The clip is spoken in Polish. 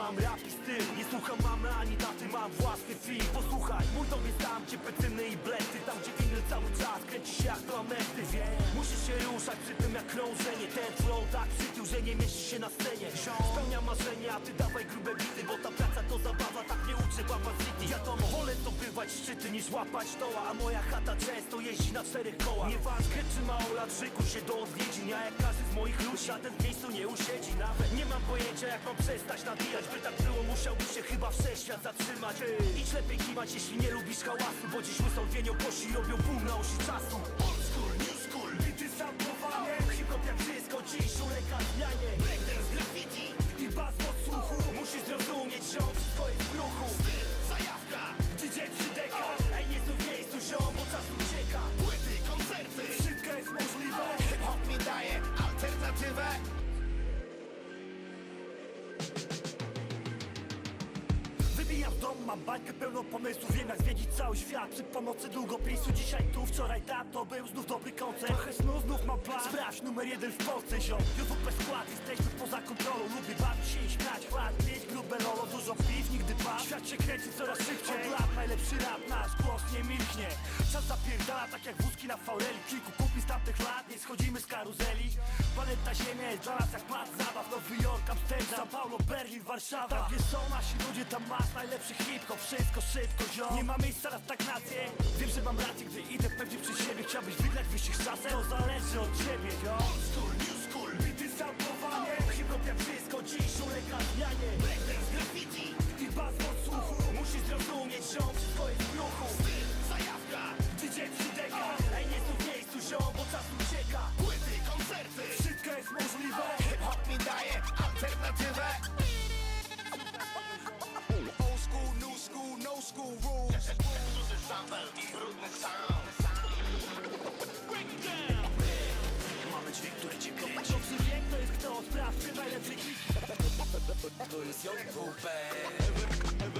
mam rap i styl. Nie słucham mamy ani taty, mam własny film. Posłuchaj, mój dom jest tam, gdzie pecyny i blety. Tam, gdzie winyl cały czas kręci się jak to amnety Musisz się ruszać przy tym jak krążenie. Ten flow tak przytył, że nie mieści się na scenie. Spełnia marzenia, a ty dawaj grube bity Bo ta praca to zabawa, tak nie uczy Papa City. Wiadomo, wolę zdobywać szczyty niż łapać toła A moja chata często jeździ na czterech kołach. Nieważne czy lat, się do odwiedzin Ja jak każdy z moich ludzi, żaden w miejscu nie usiedzi. Nawet nie mam pojęcia jak mam przestać nawijać By tak było, musiałby się chyba wszechświat zatrzymać. Idź lepiej kimać, jeśli nie lubisz hałasu Bo dziś dwie posi robią boom na osi czasu. Old school, Wybijam dom, mam bańkę pełną pomysłów jak zwiedzić cały świat. Przy pomocy długopisu Dzisiaj tu, wczoraj tam, to był znów dobry koncert. Trochę snu, znów mam plan. Sprawdź numer jeden w Polsce, ziom. JWP skład, jesteśmy poza kontrolą. Lubię bawić się i śmiać, chład, mieć grube lolo Dużo piw, nigdy pas. Świat się kręci coraz szybciej. Od lat najlepszy rap, nasz głos nie milknie. Czas zapierdala tak jak wózki na faureli Kilku kupi z tamtych lat, nie schodzimy z karuzeli. Planeta Ziemia jest dla nas jak plac zabaw. Nowy Jork, Amsterdam, Paulo, Berlin, Warszawa. Tam gdzie są nasi ludzie, tam masz najlepszy hip-hop Wszystko szybko, ziom. Nie ma miejsca na stagnację. Wiem, że mam rację, gdy idę pewnie przed siebie. Chciałbyś wygrać wyścig z czasem To zależy od ciebie, double is your.